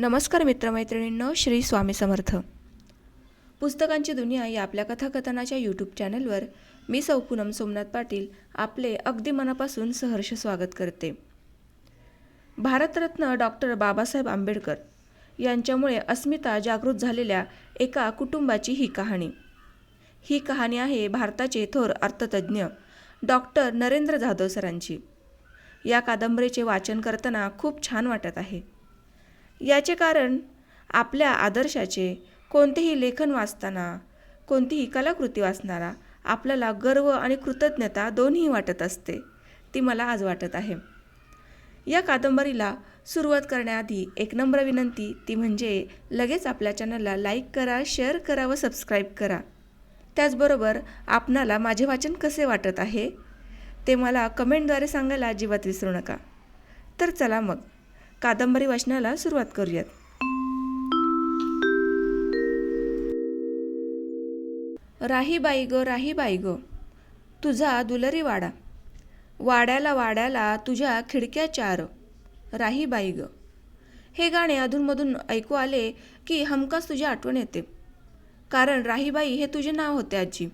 नमस्कार मित्रमैत्रिणींनो श्री स्वामी समर्थ. पुस्तकांची दुनिया या आपल्या कथाकथनाच्या यूट्यूब चॅनलवर मी सौ पूनम सोमनाथ पाटील आपले अगदी मनापासून सहर्ष स्वागत करते. भारतरत्न डॉक्टर बाबासाहेब आंबेडकर यांच्यामुळे अस्मिता जागृत झालेल्या एका कुटुंबाची ही कहाणी. ही कहाणी आहे भारताचे थोर अर्थतज्ज्ञ डॉक्टर नरेंद्र जाधव सरांची. या कादंबरीचे वाचन करताना खूप छान वाटत आहे. याचे कारण आपल्या आदर्शाचे कोणतेही लेखन वाचताना कोणतीही कलाकृती वाचणारा आपल्याला गर्व आणि कृतज्ञता दोन्ही वाटत असते ती मला आज वाटत आहे. या कादंबरीला सुरुवात करण्याआधी एक नम्र विनंती ती म्हणजे लगेच आपल्या चॅनलला लाईक करा शेअर करा व सबस्क्राईब करा. त्याचबरोबर आपणाला माझे वाचन कसे वाटत आहे ते मला कमेंटद्वारे सांगायला अजिबात विसरू नका. तर चला मग. कादंबरी वाचनाला सुरुवात करूयात. राहीबाई ग राहीबाई ग तुझा दुलरी वाडा. वाड्याला वाड्याला तुझ्या खिडक्या चार राहीबाई ग. हे गाणे अधूनमधून ऐकू आले की हमखास तुझी आठवण येते. कारण राहीबाई हे तुझे नाव होते आजी.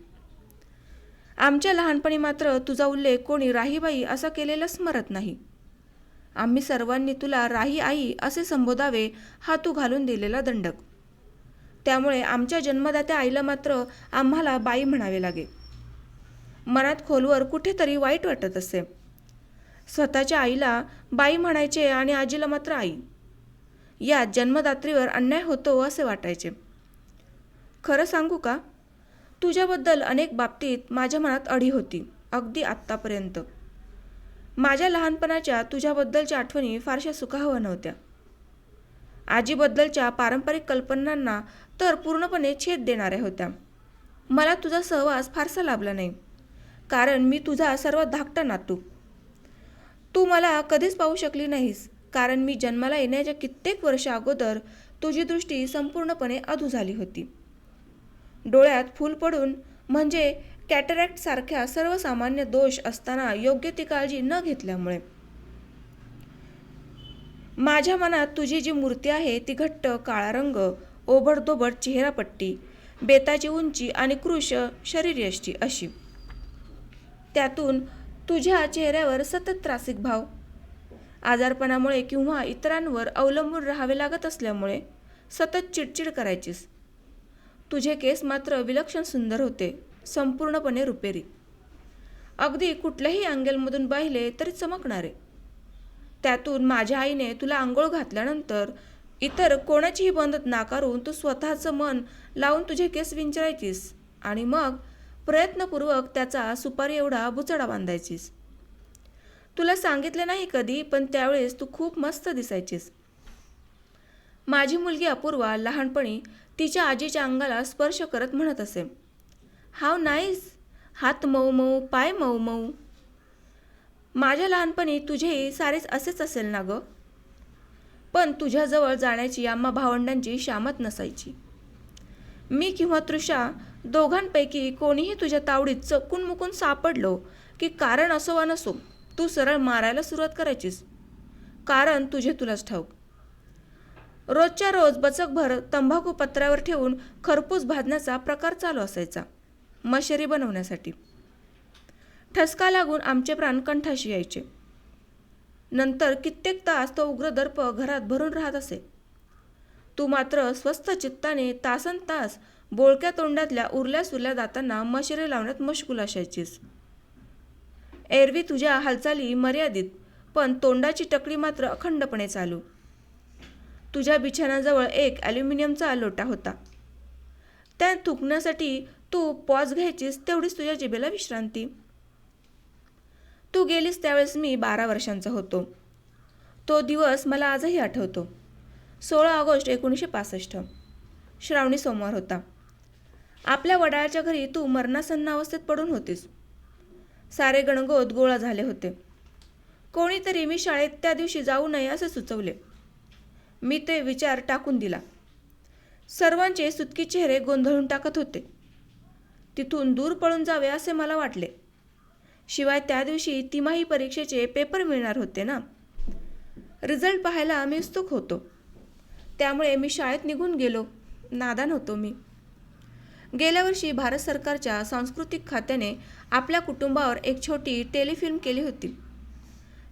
आमच्या लहानपणी मात्र तुझा उल्लेख कोणी राहीबाई असा केलेला स्मरत नाही. आम्ही सर्वांनी तुला राही आई असे संबोधावे हा तू घालून दिलेला दंडक. त्यामुळे आमच्या जन्मदात्या आईला मात्र आम्हाला बाई म्हणावे लागे. मनात खोलवर कुठेतरी वाईट वाटत असे. स्वतःच्या आईला बाई म्हणायचे आणि आजीला मात्र आई. यात जन्मदात्रीवर अन्याय होतो असे वाटायचे. खरं सांगू का? तुझ्याबद्दल अनेक बाबतीत माझ्या मनात अडी होती अगदी आत्तापर्यंत. माझ्या लहानपणाच्या तुझ्याबद्दलच्या आठवणी फारशा सुखाव नव्हत्या. आजीबद्दलच्या पारंपरिक कल्पनांना तर पूर्णपणे छेद देणाऱ्या होत्या. मला तुझा सहवास फारसा लाभला नाही कारण मी तुझा सर्वात धाकटा नातू. तू मला कधीच पाहू शकली नाहीस कारण मी जन्माला येण्याच्या कित्येक वर्ष अगोदर तुझी दृष्टी संपूर्णपणे अधू झाली होती. डोळ्यात फूल पडून म्हणजे कॅटरॅक्ट सारख्या सर्वसामान्य दोष असताना योग्य ती काळजी न घेतल्यामुळे. माझ्या मनात तुझी जी मूर्ती आहे ती घट्ट काळा रंग ओबडदोबड चेहरापट्टी बेताची उंची आणि कृश शरीरयष्टी अशी. त्यातून तुझ्या चेहऱ्यावर सतत त्रासिक भाव. आजारपणामुळे किंवा इतरांवर अवलंबून राहावे लागत असल्यामुळे सतत चिडचिड करायचीस. तुझे केस मात्र विलक्षण सुंदर होते. संपूर्णपणे रुपेरी. अगदी कुठल्याही अँगलमधून पाहिले तरी चमकणारे. त्यातून माझ्या आईने तुला आंघोळ घातल्यानंतर इतर कोणाचीही बंदत नाकारून तू स्वतःचं मन लावून तुझे केस विंचरायचीस आणि मग प्रयत्नपूर्वक त्याचा सुपारी एवढा बुचडा बांधायचीस. तुला सांगितले नाही कधी पण त्यावेळेस तू खूप मस्त दिसायचीस. माझी मुलगी अपूर्वा लहानपणी तिच्या आजीच्या अंगाला स्पर्श करत म्हणत असे. How nice. हात मऊ मऊ पाय मऊ मऊ. माझ्या लहानपणी तुझेही सारेच असेच असेल ना गं? पण तुझ्याजवळ जाण्याची आम्हा भावंडांची शामत नसायची. मी किंवा तृषा दोघांपैकी कोणीही तुझ्या तावडीत चकून मुकून सापडलो की कारण असो वा नसो तू सरळ मारायला सुरुवात करायचीस. कारण तुझे तुलाच ठाऊक. रोजच्या रोज बचकभर तंबाखू पत्र्यावर ठेवून खरपूस भाजण्याचा प्रकार चालू असायचा. मशेरी बनवण्यासाठी. ठसका लागून आमचे प्राण कंठाशी यायचे. नंतर कित्येक तास तो उग्र दर्प घरात भरून राहत असे. तू मात्र स्वस्त चित्ताने तासन तास बोळक्या तोंडातल्या उरल्या सुरल्या दातांना मशेरी लावण्यात मशगूल असायचीस. एरवी तुझ्या हालचाली मर्यादित पण तोंडाची टकडी मात्र अखंडपणे चालू. तुझ्या बिछाण्याजवळ एक ॲल्युमिनियमचा लोटा होता. त्या थुकण्यासाठी तू पॉज घ्यायचीस तेवढीच तुझ्या जिभेला विश्रांती. तू गेलीस त्यावेळेस मी बारा वर्षांचा होतो. तो दिवस मला आजही आठवतो. सोळा ऑगस्ट एकोणीसशे पासष्ट. श्रावणी सोमवार होता. आपल्या वडाळ्याच्या घरी तू मरणासन्न अवस्थेत पडून होतीस. सारे गणगोत गोळा झाले होते. कोणीतरी मी शाळेत त्या दिवशी जाऊ नये असे सुचवले. मी ते विचार टाकून दिला. सर्वांचे सुतकी चेहरे गोंधळून टाकत होते. तिथून दूर पळून जावे असे मला वाटले. शिवाय त्या दिवशी तिमाही परीक्षेचे पेपर मिळणार होते ना? रिझल्ट पाहायला मी उत्सुक होतो. त्यामुळे मी शाळेत निघून गेलो. नादान होतो मी. गेल्या वर्षी भारत सरकारच्या सांस्कृतिक खात्याने आपल्या कुटुंबावर एक छोटी टेलिफिल्म केली होती.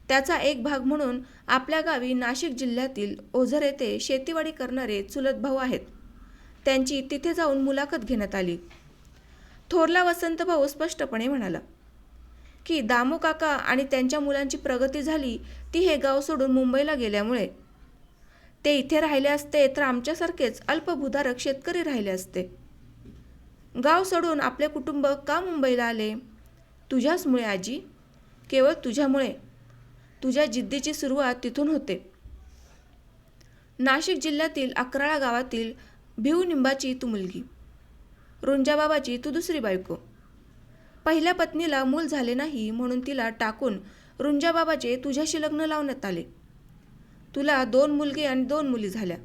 त्याचा एक भाग म्हणून आपल्या गावी नाशिक जिल्ह्यातील ओझर येथे शेतीवाडी करणारे चुलत भाऊ आहेत. त्यांची तिथे जाऊन मुलाखत घेण्यात आली. थोरला वसंत भाऊ स्पष्टपणे म्हणाला की दामू काका आणि त्यांच्या मुलांची प्रगती झाली ती हे गाव सोडून मुंबईला गेल्यामुळे. ते इथे राहिले असते तर आमच्यासारखेच अल्पभूधारक शेतकरी राहिले असते. गाव सोडून आपले कुटुंब का मुंबईला आले? तुझ्याचमुळे आजी. केवळ तुझ्यामुळे. तुझ्या जिद्दीची सुरुवात तिथून होते. नाशिक जिल्ह्यातील अकराळा गावातील भिऊ निंबाची तू मुलगी. रुंजाबाबाची तू दुसरी बायको. पहिल्या पत्नीला मूल झाले नाही म्हणून तिला टाकून रुंजाबाबाचे तुझ्याशी लग्न लावण्यात आले. तुला दोन मुलगे आणि दोन मुली झाल्या.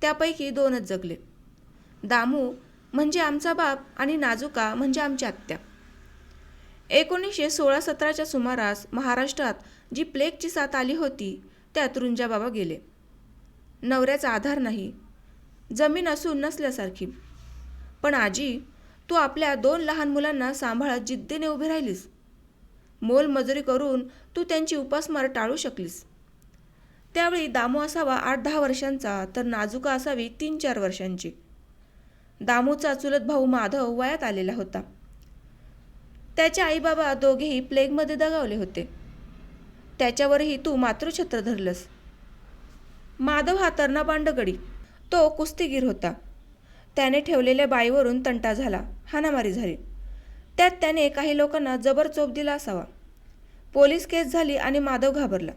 त्यापैकी दोनच जगले. दामू म्हणजे आमचा बाप आणि नाजुका म्हणजे आमच्या आत्या. एकोणीसशे सोळा सतराच्या सुमारास महाराष्ट्रात जी प्लेगची साथ आली होती त्यात रुंजाबाबा गेले. नवऱ्याचा आधार नाही. जमीन असून नसल्यासारखी. पण आजी तू आपल्या दोन लहान मुलांना सांभाळत जिद्दीने उभी राहिलीस. मोलमजुरी करून तू त्यांची उपासमार टाळू शकलीस. त्यावेळी दामू असावा आठ दहा वर्षांचा तर नाजुका असावी तीन चार वर्षांची. दामूचा चुलत भाऊ माधव वयात आलेला होता. त्याचे आईबाबा दोघेही प्लेगमध्ये दगावले होते. त्याच्यावरही तू मातृछत्र धरलंस. माधव हा तरणा बांडगडी तो कुस्तीगीर होता. त्याने ठेवलेल्या बाईवरून तंटा झाला. हाणामारी झाली. त्यात त्याने काही लोकांना जबर चोप दिला असावा. पोलीस केस झाली आणि माधव घाबरला.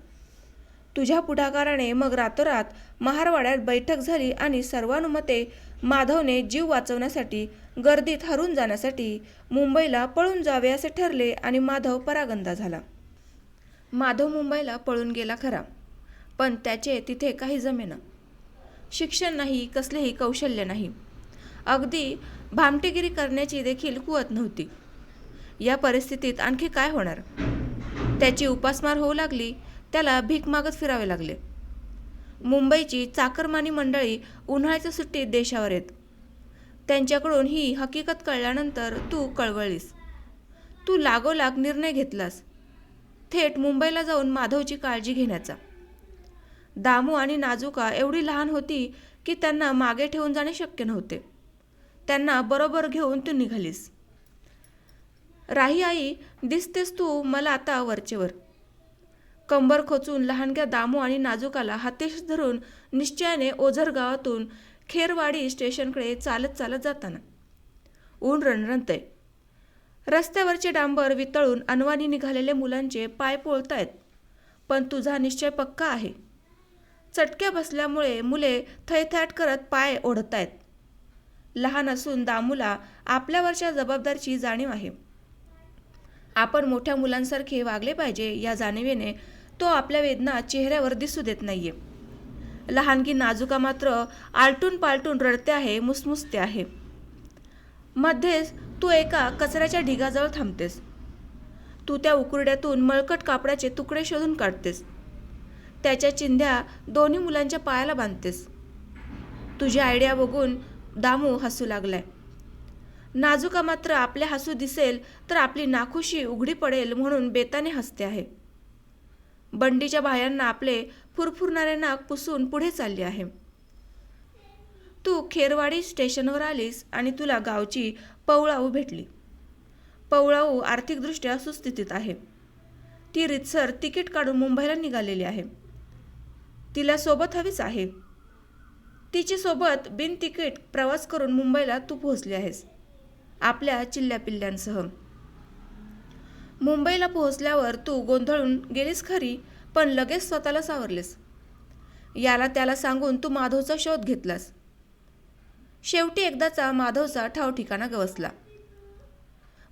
तुझ्या पुढाकाराने मग रातोरात महारवाड्यात बैठक झाली आणि सर्वानुमते माधवने जीव वाचवण्यासाठी गर्दीत हरून जाण्यासाठी मुंबईला पळून जावे असे ठरले आणि माधव परागंदा झाला. माधव मुंबईला पळून गेला खरा पण त्याचे तिथे काही जमेना. शिक्षण नाही कसलेही कौशल्य नाही. अगदी भामटेगिरी करण्याची देखील कुवत नव्हती. या परिस्थितीत आणखी काय होणार? त्याची उपासमार होऊ लागली त्याला भीक मागत फिरावे लागले. मुंबईची चाकरमानी मंडळी उन्हाळ्याच्या सुट्टीत देशावर येत. त्यांच्याकडून ही हकीकत कळल्यानंतर तू कळवळलीस तू लागोलाग निर्णय घेतलास. थेट मुंबईला जाऊन माधवची काळजी घेण्याचा. दामू आणि नाजुका एवढी लहान होती की त्यांना मागे ठेवून जाणे शक्य नव्हते. त्यांना बरोबर घेऊन तू निघालीस. राही आई दिसतेस तू मला आता वरचेवर. कंबर खोचून लहानग्या दामू आणि नाजुकाला हातेश धरून निश्चयाने ओझर गावातून खेरवाडी स्टेशनकडे चालत चालत जाताना. ऊन रणरणतय. रस्त्यावरचे डांबर वितळून अनवानी निघालेले मुलांचे पाय पोळतायत पण तुझा निश्चय पक्का आहे. चटक्या बसल्यामुळे मुले थैथॅट करत पाय ओढतायत. लहान असून दामूला आपल्यावरच्या जबाबदारीची जाणीव आहे. आपण मोठ्या मुलांसारखे वागले पाहिजे या जाणीवेने तो आपल्या वेदना चेहऱ्यावर दिसू देत नाहीये. लहानगी नाजुका मात्र आलटून पालटून रडते आहे मुसमुसते आहे. मध्येच तू एका कचऱ्याच्या ढिगाजवळ थांबतेस. तू त्या उकुरड्यातून मळकट कापडाचे तुकडे शोधून काढतेस. त्याच्या चिंध्या दोन्ही मुलांच्या पायाला बांधतेस. तुझी आयडिया बघून दामू हसू लागलाय. नाजुका मात्र आपले हसू दिसेल तर आपली नाखुशी उघडी पडेल म्हणून बेताने हसते आहे. बंडीच्या बायांना आपले फुरफुरणारे नाक पुसून पुढे चालले आहे. तू खेरवाडी स्टेशनवर आलीस आणि तुला गावची पवळाऊ भेटली. पवळाऊ आर्थिकदृष्ट्या सुस्थितीत आहे. ती रितसर तिकीट काढून मुंबईला निघालेली आहे. तिला सोबत हवीच आहे. तिची सोबत बिन तिकीट प्रवास करून मुंबईला तू पोहोचली आहेस. आपल्या चिल्ल्यापिल्ल्यांसह. मुंबईला पोहोचल्यावर तू गोंधळून गेलीस खरी पण लगेच स्वतःला सावरलेस. याला त्याला सांगून तू माधवचा शोध घेतलास. शेवटी एकदाचा माधवचा ठाव ठिकाणा गवसला.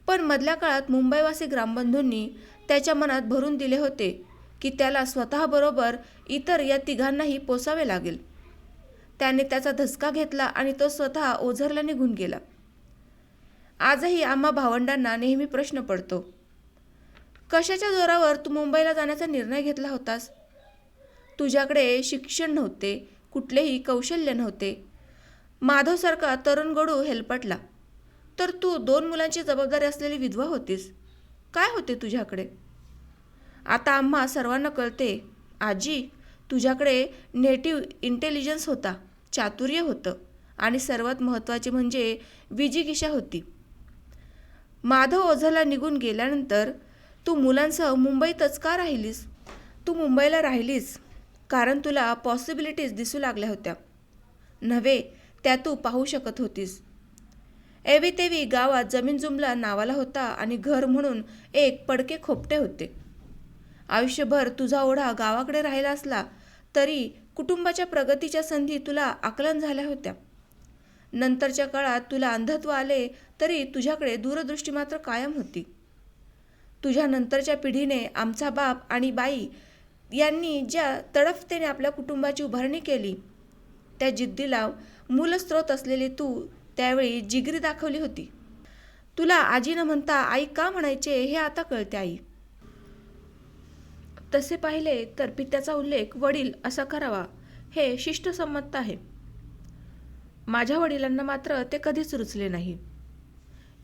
पण मधल्या काळात मुंबईवासी ग्रामबंधूंनी त्याच्या मनात भरून दिले होते की त्याला स्वतःबरोबर इतर या तिघांनाही पोसावे लागेल. त्याने त्याचा धसका घेतला आणि तो स्वतः ओझरला निघून गेला. आजही आम्हा भावंडांना नेहमी प्रश्न पडतो कशाच्या जोरावर तू मुंबईला जाण्याचा निर्णय घेतला होतास? तुझ्याकडे शिक्षण नव्हते कुठलेही कौशल्य नव्हते. माधवसारखा तरुण गडू हेलपटला. तर तू दोन मुलांची जबाबदारी असलेली विधवा होतीस. काय होते तुझ्याकडे? आता आम्हा सर्वांना कळते आजी तुझ्याकडे नेटिव्ह इंटेलिजन्स होता चातुर्य होतं आणि सर्वात महत्त्वाचे म्हणजे विजिगिषा होती. माधव ओझरला निघून गेल्यानंतर तू मुलांसह मुंबईतच का राहिलीस? तू मुंबईला राहिलीस कारण तुला पॉसिबिलिटीज दिसू लागल्या होत्या. नव्हे त्या तू पाहू शकत होतीस. एवी तेवी गावात जमीन जुमला नावाला होता आणि घर म्हणून एक पडके खोपटे होते. आयुष्यभर तुझा ओढा गावाकडे राहिला असला तरी कुटुंबाच्या प्रगतीच्या संधी तुला आकलन झाल्या होत्या. नंतरच्या काळात तुला अंधत्व आले तरी तुझ्याकडे दूरदृष्टी मात्र कायम होती. तुझ्या नंतरच्या पिढीने आमचा बाप आणि बाई यांनी ज्या तडफतेने आपल्या कुटुंबाची उभारणी केली त्या जिद्दीला मूलस्रोत असलेली तू त्यावेळी जिगरी दाखवली होती. तुला आजी न म्हणता आई का म्हणायचे हे आता कळते आई. तसे पाहिले तर पित्याचा उल्लेख वडील असा करावा हे शिष्टसंमत आहे. माझ्या वडिलांना मात्र ते कधीच रुचले नाही.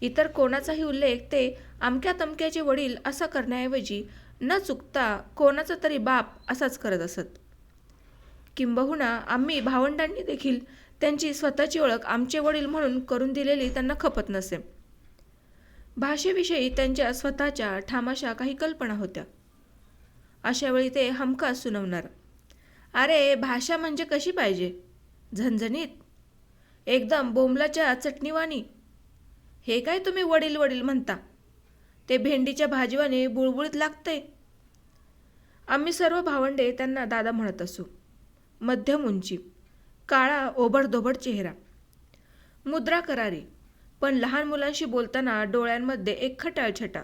इतर कोणाचाही उल्लेख ते अमक्या तमक्याचे वडील असा करण्याऐवजी न चुकता कोणाचा तरी बाप असाच करत असत. किंबहुना आम्ही भावंडांनी देखील त्यांची स्वतःची ओळख आमचे वडील म्हणून करून दिलेली त्यांना खपत नसे. भाषेविषयी त्यांच्या स्वतःच्या ठामाशा काही कल्पना होत्या. अशावेळी ते हमखास सुनवणार. अरे भाषा म्हणजे कशी पाहिजे? झणझणीत? एकदम बोंबलाच्या चटणीवाणी? हे काय तुम्ही वडील वडील म्हणता? ते भेंडीच्या भाजीवाने बुळबुळीत लागते. आम्ही सर्व भावंडे त्यांना दादा म्हणत असू. मध्यम उंची काळा ओबडधोबड चेहरा. मुद्रा करारी पण लहान मुलांशी बोलताना डोळ्यांमध्ये एक खटाळछटा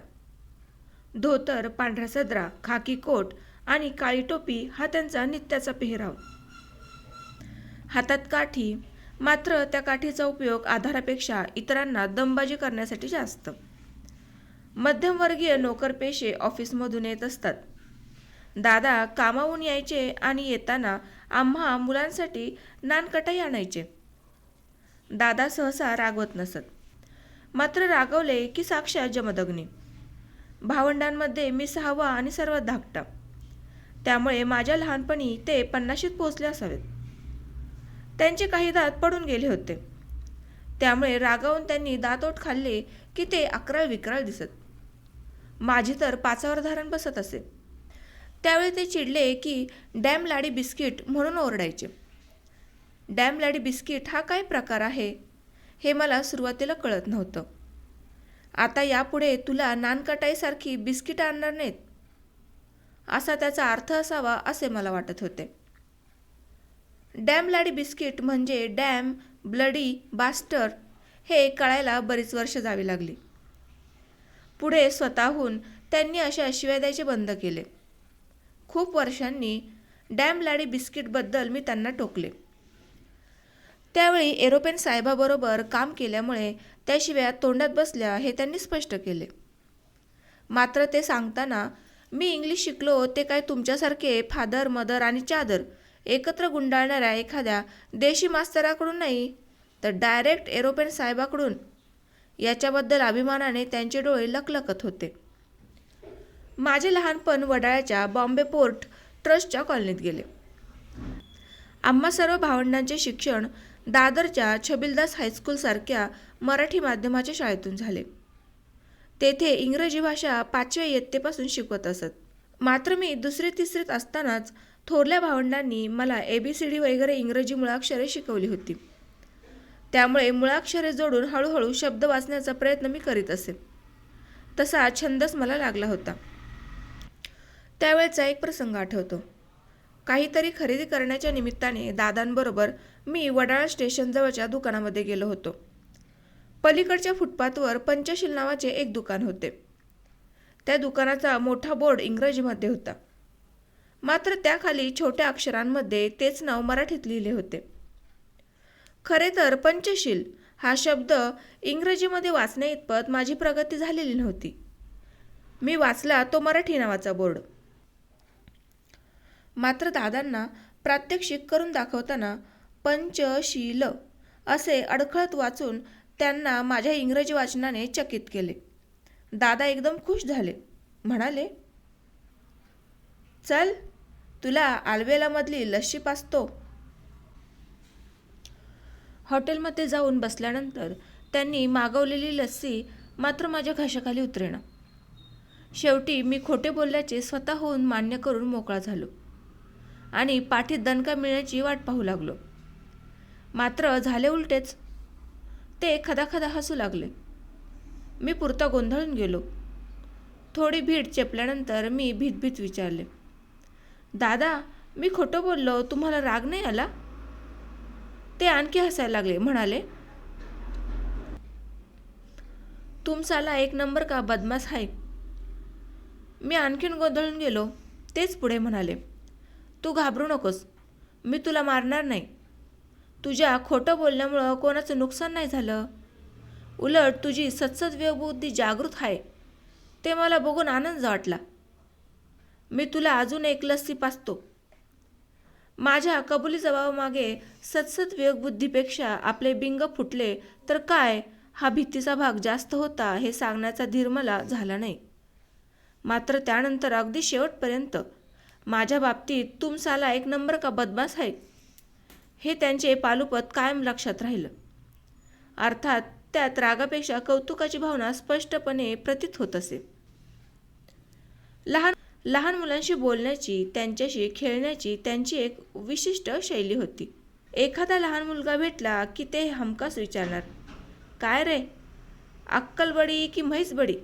धोतर पांढरा सदरा खाकी कोट आणि काळी टोपी हा त्यांचा नित्याचा पेहराव. हातात काठी मात्र त्या काठीचा उपयोग आधारापेक्षा इतरांना दमबाजी करण्यासाठी जास्त. मध्यमवर्गीय नोकरपेशे ऑफिसमधून येत असतात. दादा कामावून यायचे आणि येताना आम्हा मुलांसाठी नानकटाई आणायचे. दादा सहसा रागवत नसत. मात्र रागवले की साक्षात जमदग्नी. भावंडांमध्ये मी सहावा आणि सर्वात धाकटा. त्यामुळे माझ्या लहानपणी ते पन्नाशीत पोचले असावेत. त्यांचे काही दात पडून गेले होते. त्यामुळे रागावून त्यांनी दातोट खाल्ले की ते अकराळ विकराळ दिसत. माझी तर पाचावर धारण बसत असे. त्यावेळी ते चिडले की डॅम लाडी बिस्किट म्हणून ओरडायचे. डॅम लाडी बिस्किट हा काय प्रकार आहे? हे मला सुरुवातीला कळत नव्हतं. आता यापुढे तुला नानकटाईसारखी बिस्किट आणणार नाहीत. असा त्याचा अर्थ असावा असे मला वाटत होते. डॅम लाडी बिस्किट म्हणजे डॅम ब्लडी बास्टर हे कळायला बरीच वर्ष जावी लागली. पुढे स्वतःहून त्यांनी अशा शिव्या द्यायचे बंद केले. खूप वर्षांनी डॅम लाडी बिस्किटबद्दल मी त्यांना टोकले. त्यावेळी एरोपेन साहेबाबरोबर काम केल्यामुळे त्याशिवाय तोंडात बसल्या हे त्यांनी स्पष्ट केले. मात्र ते सांगताना मी इंग्लिश शिकलो ते काय तुमच्यासारखे फादर मदर आणि चादर एकत्र गुंडाळणाऱ्या एखाद्या देशी मास्तराकडून नाही तर डायरेक्ट एरोपेन साहेबाकडून? याच्याबद्दल अभिमानाने त्यांचे डोळे लकलकत होते. माझे लहानपण वडाळ्याच्या बॉम्बे पोर्ट ट्रस्टच्या कॉलनीत गेले. आम्हा सर्व भावंडांचे शिक्षण दादरच्या छबिलदास हायस्कूलसारख्या मराठी माध्यमाच्या शाळेतून झाले. तेथे इंग्रजी भाषा पाचव्या इयत्तेपासून शिकवत असत. मात्र मी दुसरी तिसरीत असतानाच थोरल्या भावंडांनी मला ए बी सी डी वगैरे इंग्रजी मुळाक्षरे शिकवली होती. त्यामुळे मुळाक्षरे जोडून हळूहळू शब्द वाचण्याचा प्रयत्न मी करीत असे. तसा छंदच मला लागला होता. त्यावेळचा एक प्रसंग आठवतो. काहीतरी खरेदी करण्याच्या निमित्ताने दादांबरोबर मी वडाळा स्टेशनजवळच्या दुकानामध्ये गेलो होतो. पलीकडच्या फुटपाथवर पंचशील नावाचे एक दुकान होते. त्या दुकानाचा मोठा बोर्ड इंग्रजीमध्ये होता. मात्र त्याखाली छोट्या अक्षरांमध्ये तेच नाव मराठीत लिहिले होते. खरे तर पंचशील हा शब्द इंग्रजीमध्ये वाचण्याइतपत माझी प्रगती झालेली नव्हती. मी वाचला तो मराठी नावाचा बोर्ड. मात्र दादांना प्रात्यक्षिक करून दाखवताना पंचशील असे अडखळत वाचून त्यांना माझ्या इंग्रजी वाचनाने चकित केले. दादा एकदम खुश झाले. म्हणाले चल तुला आलवेलामधली लस्सी पाचतो. हॉटेलमध्ये जाऊन बसल्यानंतर त्यांनी मागवलेली लस्सी मात्र माझ्या घशाखाली उतरेना. शेवटी मी खोटे बोलल्याचे स्वतःहून मान्य करून मोकळा झालो. आणि पाठीत दणका मिळण्याची वाट पाहू लागलो. मात्र झाले उलटेच. ते खदाखदा हसू लागले. मी पुरता गोंधळून गेलो. थोडी भीड चेपल्यानंतर मी भीतभीत विचारले दादा मी खोटं बोललो तुम्हाला राग नाही आला? ते आणखी हसायला लागले म्हणाले तुमचाला एक नंबर का बदमाश आहे? मी आणखीन गोंधळून गेलो तेच पुढे म्हणाले तू घाबरू नकोस. मी तुला मारणार नाही. तुझ्या खोटं बोलल्यामुळं कोणाचं नुकसान नाही झालं. उलट तुझी सत्सद जागृत आहे. ते मला बघून आनंद वाटला. मी तुला अजून एक लस्सी पाचतो. माझ्या कबुली जबाबामागे सतसत विवेकबुद्धीपेक्षा आपले बिंग फुटले तर काय हा भीतीचा भाग जास्त होता हे सांगण्याचा धीर मला झाला नाही. मात्र त्यानंतर अगदी शेवटपर्यंत माझ्या बाबतीत तुमसाला एक नंबर का बदमास आहे? हे त्यांचे पालुपत कायम लक्षात राहिलं. अर्थात त्यात रागापेक्षा कौतुकाची भावना स्पष्टपणे प्रतीत होत असे. लहान लहान मुलांशी बोलण्याची त्यांच्याशी खेळण्याची त्यांची एक विशिष्ट शैली होती. एखादा लहान मुलगा भेटला की ते हमखास विचारणार काय रे? अक्कलबडी की म्हैसबडी?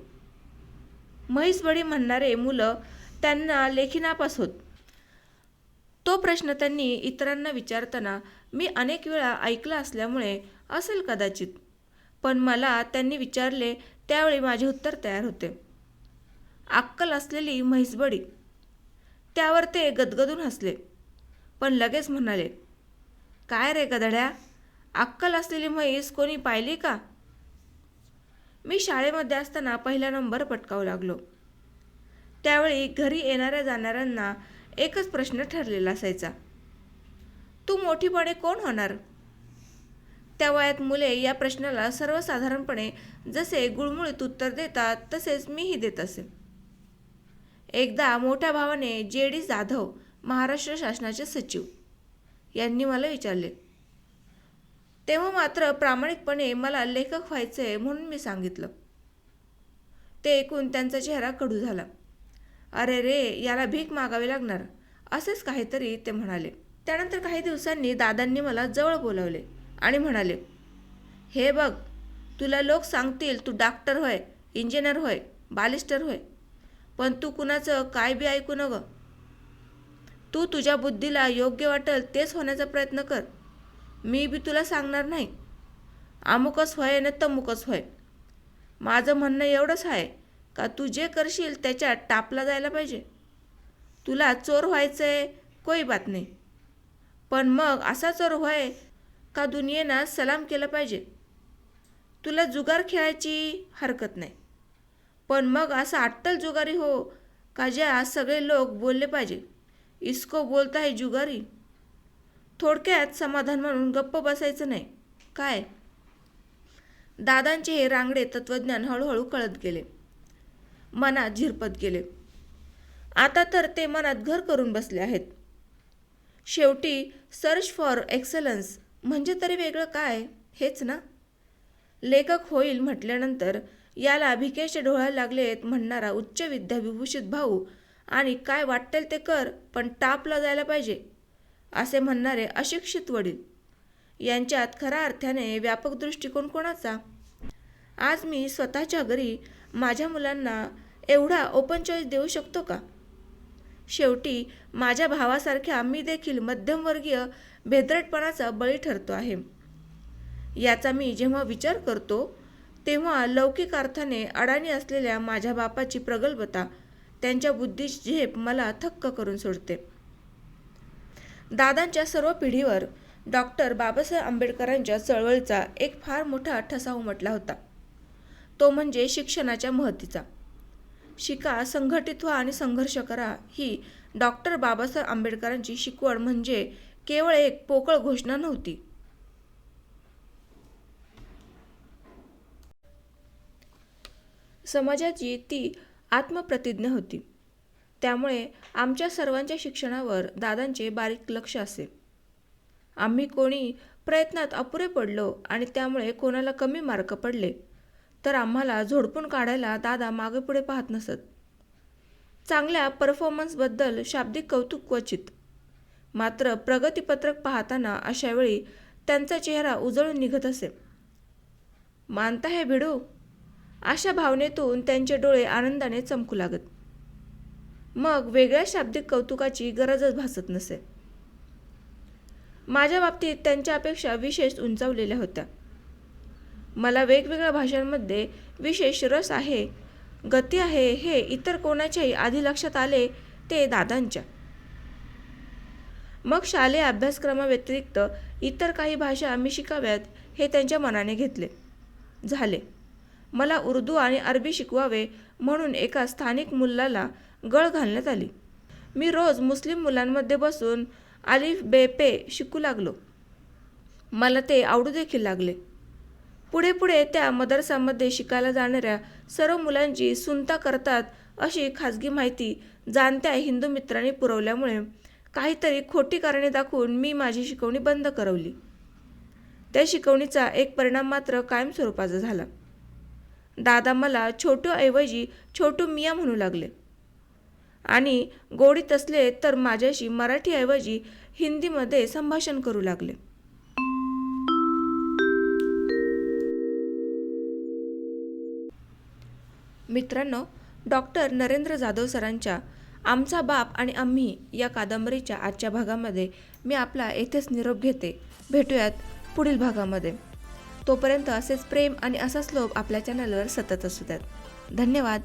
म्हैसबडी म्हणणारे मुलं त्यांना लेखीनापास होत तो प्रश्न त्यांनी इतरांना विचारताना मी अनेक वेळा ऐकला असल्यामुळे असेल कदाचित पण मला त्यांनी विचारले त्यावेळी माझे उत्तर तयार होते. अक्कल असलेली म्हैसबडी त्यावर ते गदगदून हसले पण लगेच म्हणाले काय रे गधड्या अक्कल असलेली म्हैस कोणी पाहिली का? मी शाळेमध्ये असताना पहिला नंबर पटकावू लागलो. त्यावेळी घरी येणाऱ्या जाणाऱ्यांना एकच प्रश्न ठरलेला असायचा. तू मोठीपणे कोण होणार? त्या वयात मुले या प्रश्नाला सर्वसाधारणपणे जसे गुळमुळीत उत्तर देतात तसेच मीही देत असे. एकदा मोठ्या भावाने जे डी जाधव महाराष्ट्र शासनाचे सचिव यांनी मला विचारले. तेव्हा मात्र प्रामाणिकपणे मला लेखक व्हायचे म्हणून मी सांगितलं. ते ऐकून त्यांचा चेहरा कडू झाला. अरे रे याला भीक मागावी लागणार. असेच काहीतरी ते म्हणाले. त्यानंतर काही दिवसांनी दादांनी मला जवळ बोलावले आणि म्हणाले हे बघ तुला लोक सांगतील तू डॉक्टर होय इंजिनियर होय बालिस्टर होय पण तू कुणाचं काय बी ऐकू न गं तू तुझ्या बुद्धीला योग्य वाटेल तेच होण्याचा प्रयत्न कर. मी बी तुला सांगणार नाही. अमुकच होय न तमुकच होय. माझं म्हणणं एवढंच आहे. का तू जे करशील त्याच्यात टापला जायला पाहिजे. तुला चोर व्हायचं आहे कोई बात नाही. पण मग असा चोर व्हाय का दुनियेनं सलाम केलं पाहिजे. तुला जुगार खेळायची हरकत नाही. पण मग असा अट्टल जुगारी हो का ज्या सगळे लोक बोलले पाहिजे. इसको बोलता है जुगारी. थोडक्यात समाधान म्हणून गप्प बसायचं नाही. काय? दादांचे हे रांगडे तत्वज्ञान हळूहळू कळत गेले. मनात झिरपत गेले. आता तर ते मनात घर करून बसले आहेत. शेवटी सर्च फॉर एक्सलन्स म्हणजे तरी वेगळं काय? हेच ना? लेखक होईल म्हटल्यानंतर याला भिकेचे डोळ्याला लागलेत म्हणणारा उच्च विद्याविभूषित भाऊ आणि काय वाटेल ते कर पण टापला जायला पाहिजे असे म्हणणारे अशिक्षित वडील. यांच्यात खऱ्या अर्थाने व्यापक दृष्टिकोन कोणाचा? आज मी स्वतःच्या घरी माझ्या मुलांना एवढा ओपन चॉईस देऊ शकतो का? शेवटी माझ्या भावासारख्या मी देखील मध्यमवर्गीय भेदरटपणाचा बळी ठरतो आहे. याचा मी जेव्हा विचार करतो तेव्हा लौकिक अर्थाने अडाणी असलेल्या माझ्या बापाची प्रगल्भता त्यांच्या बुद्धीची झेप मला थक्क करून सोडते. दादांच्या सर्व पिढीवर डॉक्टर बाबासाहेब आंबेडकरांच्या चळवळीचा एक फार मोठा ठसा उमटला होता. तो म्हणजे शिक्षणाच्या महतीचा. शिका संघटित व्हा आणि संघर्ष करा. ही डॉक्टर बाबासाहेब आंबेडकरांची शिकवण म्हणजे केवळ एक पोकळ घोषणा नव्हती. समाजाची ती आत्मप्रतिज्ञा होती. त्यामुळे आमच्या सर्वांच्या शिक्षणावर दादांचे बारीक लक्ष असे. आम्ही कोणी प्रयत्नात अपुरे पडलो आणि त्यामुळे कोणाला कमी मार्क पडले. तर आम्हाला झोडपून काढायला दादा मागे पुढे पाहत नसत. चांगल्या परफॉर्मन्सबद्दल शाब्दिक कौतुक क्वचित. मात्र प्रगतीपत्रक पाहताना अशावेळी त्यांचा चेहरा उजळून निघत असे. मानता हे भिडू? अशा भावनेतून त्यांचे डोळे आनंदाने चमकू लागत. मग वेगळ्या शाब्दिक कौतुकाची गरजच भासत नसे. माझ्या बाबतीत त्यांच्या अपेक्षा विशेष उंचावलेल्या होत्या. मला वेगवेगळ्या भाषांमध्ये विशेष रस आहे गती आहे हे इतर कोणाच्याही आधी लक्षात आले ते दादांच्या. मग शालेय अभ्यासक्रमाव्यतिरिक्त इतर काही भाषा आम्ही शिकाव्यात हे त्यांच्या मनाने घेतले. झाले. मला उर्दू आणि अरबी शिकवावे म्हणून एका स्थानिक मुलाला गळ घालण्यात आली. मी रोज मुस्लिम मुलांमध्ये बसून अलिफ बे पे शिकू लागलो. मला ते आवडू देखील लागले. पुढे पुढे त्या मदरसामध्ये शिकायला जाणाऱ्या सर्व मुलांची सुनता करतात अशी खाजगी माहिती जाणत्या हिंदू मित्रांनी पुरवल्यामुळे काहीतरी खोटी कारणे दाखवून मी माझी शिकवणी बंद करवली. त्या शिकवणीचा एक परिणाम मात्र कायमस्वरूपाचा झाला. दादा मला छोटूऐवजी छोटू मिया म्हणू लागले. आणि गोडीत असले तर माझ्याशी मराठीऐवजी हिंदीमध्ये संभाषण करू लागले. मित्रांनो डॉक्टर नरेंद्र जाधव सरांच्या आमचा बाप आणि आम्ही या कादंबरीच्या आजच्या भागामध्ये मी आपला येथेच निरोप घेते. भेटूयात पुढील भागामध्ये. तोपर्यंत असेच प्रेम आणि असाच लोभ आपल्या चॅनलवर सतत असू द्यात. धन्यवाद.